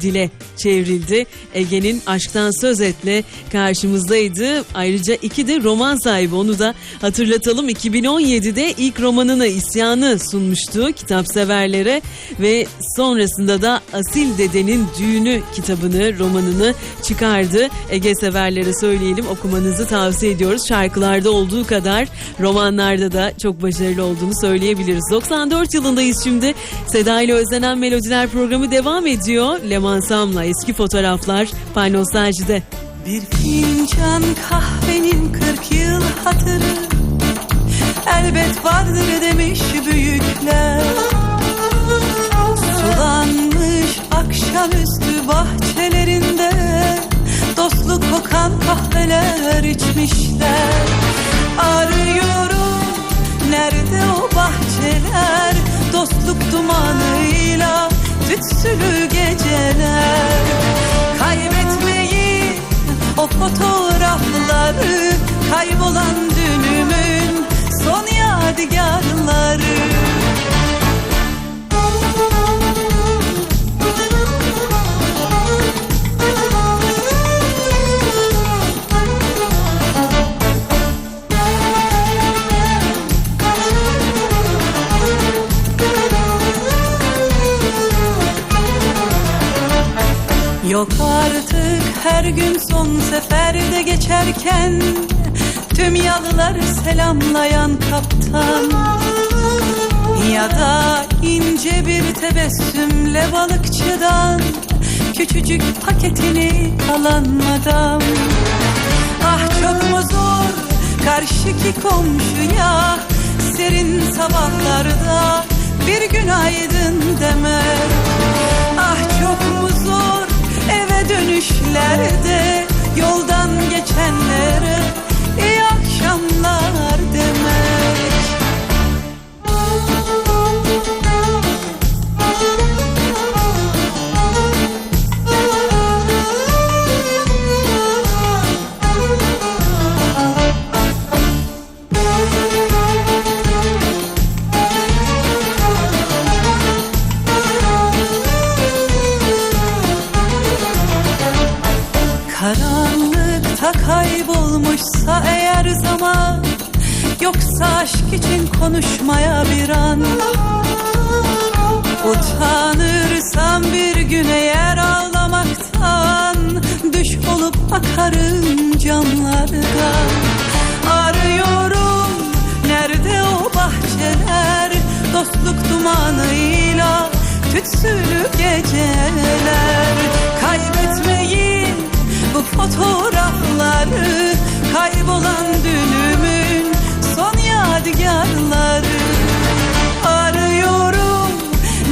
dile çevrildi. Ege'nin Aşktan Söz Et'le karşımızdaydı. Ayrıca iki de roman sahibi onu da hatırlatalım. 2017'de ilk romanını İsyanı sunmuştu kitapseverlere ve sonrasında da Asil Dede'nin Düğünü kitabını, romanını çıkardı. Ege severlere söyleyelim okumanızı tavsiye ediyoruz. Şarkılarda olduğu kadar romanlarda da çok başarılı olduğunu söyleyebiliriz. 94 yılındayız şimdi. Seda ile özlenen melodiler programı devam ediyor. Leman Sam'la eski fotoğraflar Pay. Bir fincan kahvenin 40 yıl hatırı. Elbet vardır demiş büyükler. Sulanmış akşamüstü bahçelerinde Dostluk kokan kahveler içmişler. Arıyorum nerede o bahçeler Yok artık her gün son seferde geçerken Tüm yalıları selamlayan kaptan. Ya da ince bir tebessümle balıkçıdan Küçücük paketini alan madam Ah çok mu zor karşıki komşuya Serin sabahlarda bir günaydın demek Ah çok mu zor dönüşlerde Yoldan geçenlere olup akarım camlardan Arıyorum nerede o bahçeler? Dostluk dumanıyla tütsülü geceler. Kaybetmeyin bu fotoğrafları. Kaybolan dünümün son yadigarları. Arıyorum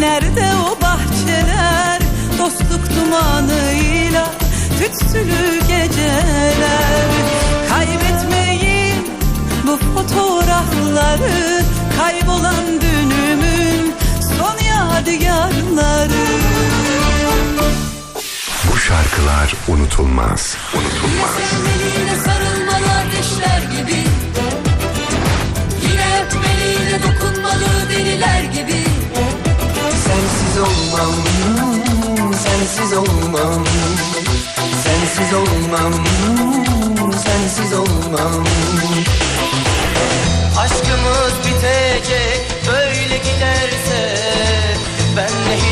nerede o bahçeler? Dostluk dumanıyla tütsülü şarkılar unutulmaz. Unutulmaz. Sevmeliyle sarılmalı ateşler gibi. Yine öpmeliyle dokunmalı deliler gibi. Sensiz olmam, sensiz olmam. Sensiz olmam, sensiz olmam. Aşkımız bitecek böyle giderse Bende hiç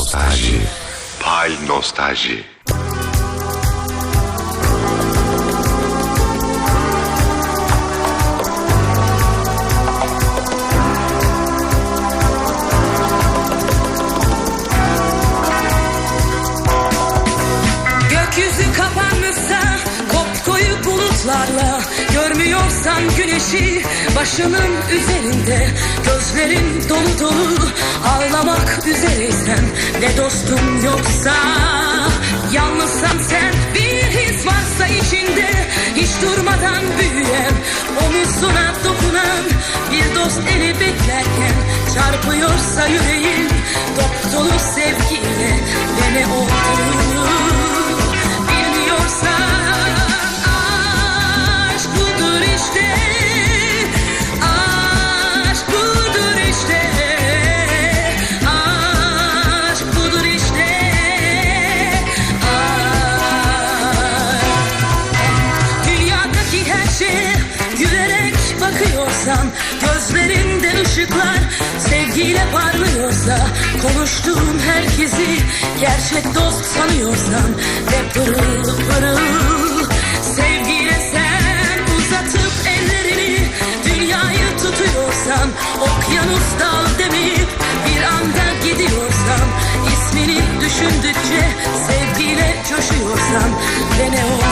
Nostalji. Pal Nostalji. Gökyüzü kapanmışsa kop koyu bulutlarla Görmüyorsan güneşi başının üzerinde Gözlerin dolu dolu ağlamak üzereysen Ne dostum yoksa yalnızsan sen Bir his varsa içinde hiç durmadan büyüyen Omuzuna dokunan bir dost eli beklerken Çarpıyorsa yüreğin dop dolu sevgiyle Ve ne olduğunu anlatsan Gözlerinde ışıklar sevgiyle parlıyorsa Konuştuğum herkesi gerçek dost sanıyorsan Ve pırıl pırıl sevgiyle sen Uzatıp ellerini dünyayı tutuyorsan Okyanus dal demeyip bir anda gidiyorsan ismini düşündükçe sevgiyle coşuyorsan Ve ne olur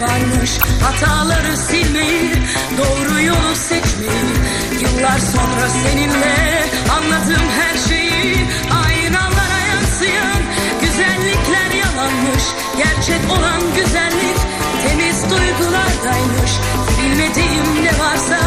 varmış. Hataları silmeyi Doğru yolu seçmeyi Yıllar sonra seninle Anladım her şeyi Aynalara yansıyan Güzellikler yalanmış. Gerçek olan güzellik Temiz duygulardaymış. Bilmediğim ne varsa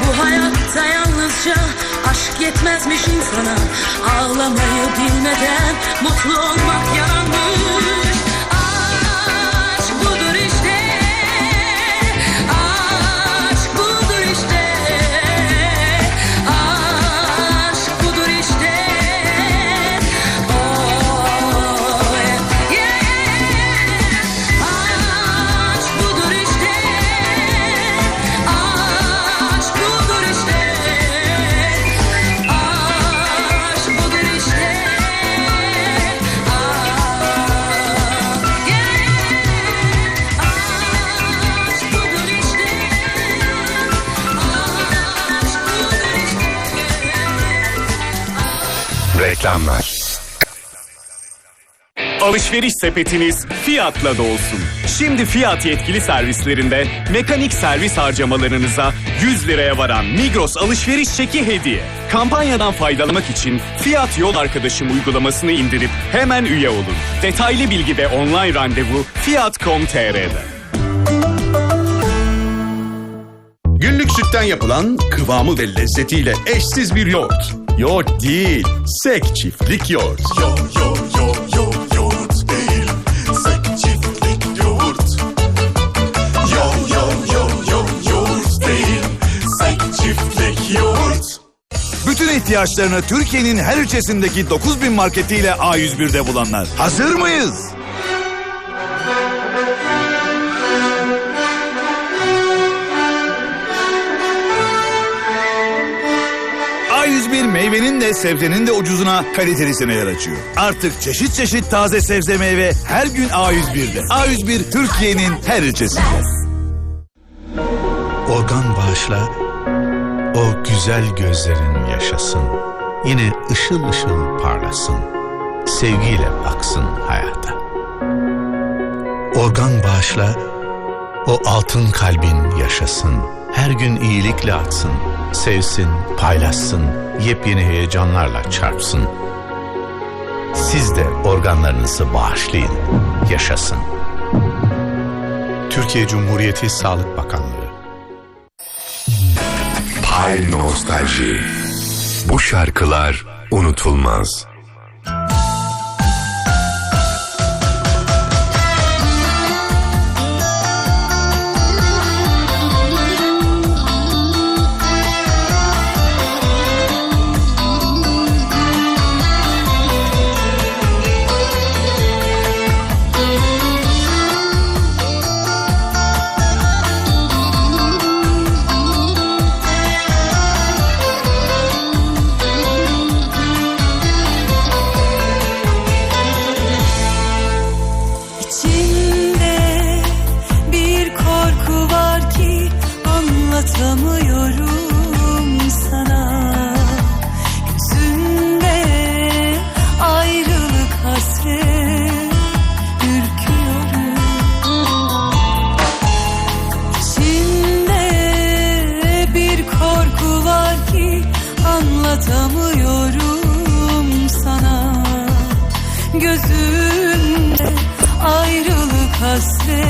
Bu hayatta yalnızca aşk yetmezmiş insana. Ağlamayı bilmeden mutlu olmak yalanmış Reklamlar. Alışveriş sepetiniz fiyatla dolsun. Şimdi fiyat yetkili servislerinde mekanik servis harcamalarınıza 100 liraya varan Migros alışveriş çeki hediye. Kampanyadan faydalanmak için Fiyat Yol Arkadaşım uygulamasını indirip hemen üye olun. Detaylı bilgi ve online randevu fiyat.com.tr'de. Günlük sütten yapılan kıvamı ve lezzetiyle eşsiz bir yoğurt. Yoğurt değil, sek çiftlik yoğurt. Yo yo yo yo yoğurt değil Sek çiftlik yoğurt Yo yo yo yo yoğurt değil Sek çiftlik yoğurt Bütün ihtiyaçlarını Türkiye'nin her ilçesindeki 9000 marketiyle A101'de bulanlar. Hazır mıyız? Meyvenin de sebzenin de ucuzuna kalitelisine yer açıyor. Artık çeşit çeşit taze sebze meyve her gün A101'de. A101 Türkiye'nin her ilçesinde. Organ bağışla, o güzel gözlerin yaşasın. Yine ışıl ışıl parlasın. Sevgiyle baksın hayata. Organ bağışla, o altın kalbin yaşasın. Her gün iyilikle atsın. Sevsin, paylaşsın, yepyeni heyecanlarla çarpsın. Siz de organlarınızı bağışlayın, yaşasın. Türkiye Cumhuriyeti Sağlık Bakanlığı Pay Nostalji. Bu şarkılar unutulmaz. Anlatamıyorum sana. Gözümde ayrılık hasret ürküyorum. İçimde bir korku var ki anlatamıyorum sana. Gözümde ayrılık hasret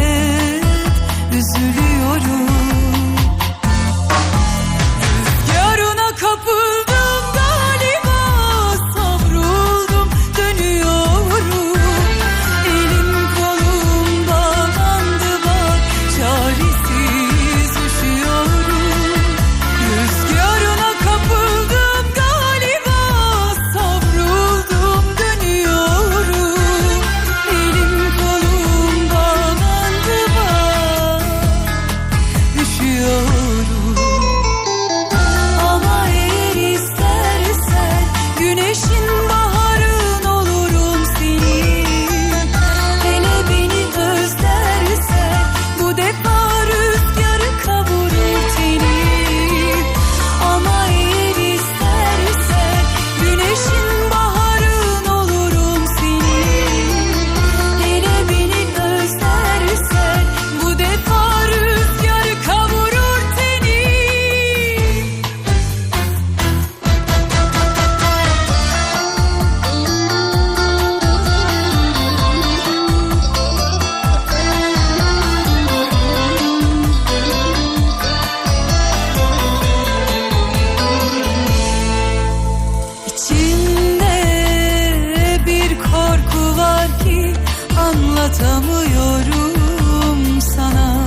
anlatamıyorum sana.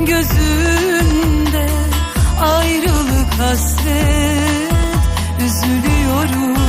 Gözünde ayrılık hasret. Üzülüyorum.